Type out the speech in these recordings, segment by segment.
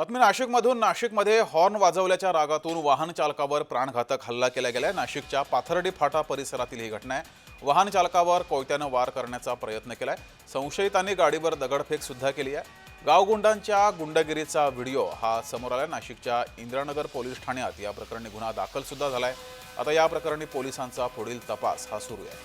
बातमी नाशिकमधून. नाशिकमध्ये हॉर्न वाजवल्याच्या रागातून वाहन चालकावर प्राणघातक हल्ला केला गेलाय. नाशिकच्या पाथर्डी फाटा परिसरातील ही घटना आहे. वाहन चालकावर कोयत्यानं वार करण्याचा प्रयत्न केलाय. संशयितांनी गाडीवर दगडफेक सुद्धा केली आहे. गावगुंडांच्या गुंडगिरीचा व्हिडिओ हा समोर आलाय. नाशिकच्या इंदिरानगर पोलीस ठाण्यात या प्रकरणी गुन्हा दाखल सुद्धा झालाय. आता या प्रकरणी पोलिसांचा पुढील तपास हा सुरू आहे.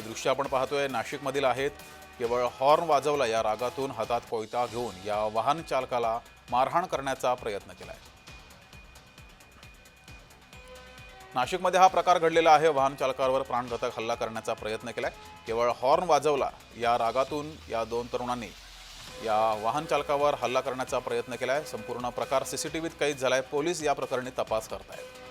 दृश्य आपण पाहतोय. नाशिकमधील आहेत केवळ हॉर्न वाजवला या रागातून हातात कोयता घेऊन या वाहन चालकाला मारहाण करण्याचा प्रयत्न केलाय. नाशिकमध्ये हा प्रकार घडलेला आहे. वाहन चालकावर प्राणघातक हल्ला करण्याचा प्रयत्न केलाय. केवळ हॉर्न वाजवला या रागातून या दोन तरुणांनी या वाहन चालकावर हल्ला करण्याचा प्रयत्न केलाय. संपूर्ण प्रकार सीसीटीव्हीत कैद झालाय. पोलीस या प्रकरणी तपास करतायत.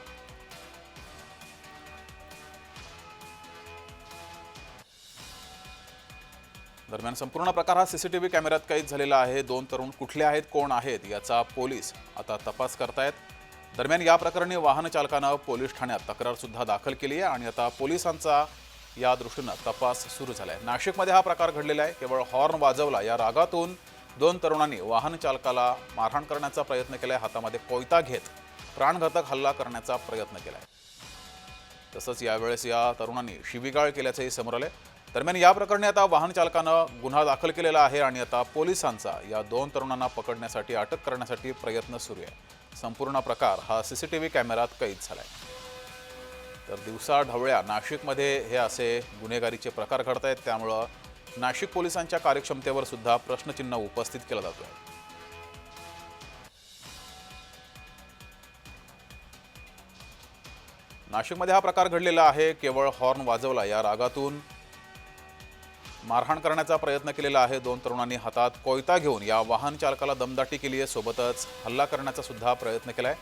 दरम्यान संपूर्ण प्रकार हा सीसीटीव्ही कॅमेऱ्यात कैद झालेला आहे. दोन तरुण कुठले आहेत कोण आहेत याचा पोलीस आता तपास करतायत. दरम्यान या प्रकरणी वाहन चालकानं पोलीस ठाण्यात तक्रार सुद्धा दाखल केली आहे आणि आता पोलिसांचा या दृष्टीनं तपास सुरू झाला आहे नाशिकमध्ये हा प्रकार घडलेला आहे. केवळ हॉर्न वाजवला या रागातून दोन तरुणांनी वाहन चालकाला मारहाण करण्याचा प्रयत्न केलाय हातामध्ये कोयता घेत प्राणघातक हल्ला करण्याचा प्रयत्न केलाय. तसंच यावेळेस या तरुणांनी शिबिगाळ केल्याचंही समोर आले दरम्यान या प्रकरणी आता वाहन चालकानं गुन्हा दाखल केलेला आहे आणि आता पोलिसांचा या दोन तरुणांना पकडण्यासाठी अटक करण्यासाठी प्रयत्न सुरू आहे. संपूर्ण प्रकार हा सीसीटीव्ही कॅमेरात कैद झालाय. तर दिवसा ढवळ्या नाशिकमध्ये हे असे गुन्हेगारीचे प्रकार घडत आहेत त्यामुळं नाशिक पोलिसांच्या कार्यक्षमतेवर सुद्धा प्रश्नचिन्ह उपस्थित केलं जातोय. नाशिकमध्ये हा प्रकार घडलेला आहे केवळ हॉर्न वाजवला या रागातून मारहाण करण्याचा प्रयत्न केलेला आहे. दोन तरुणांनी हातात कोयता घेऊन या वाहन चालकाला दमदाटी केली आहे सोबतच हल्ला करण्याचा सुद्धा प्रयत्न आहे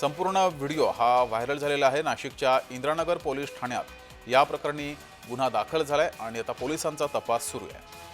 संपूर्ण व्हिडिओ हा व्हायरल झालेला आहे. नाशिकच्या इंदिरानगर पोलीस ठाण्यात या प्रकरणी गुन्हा दाखल झालाय आणि आता पोलिसांचा तपास सुरू आहे.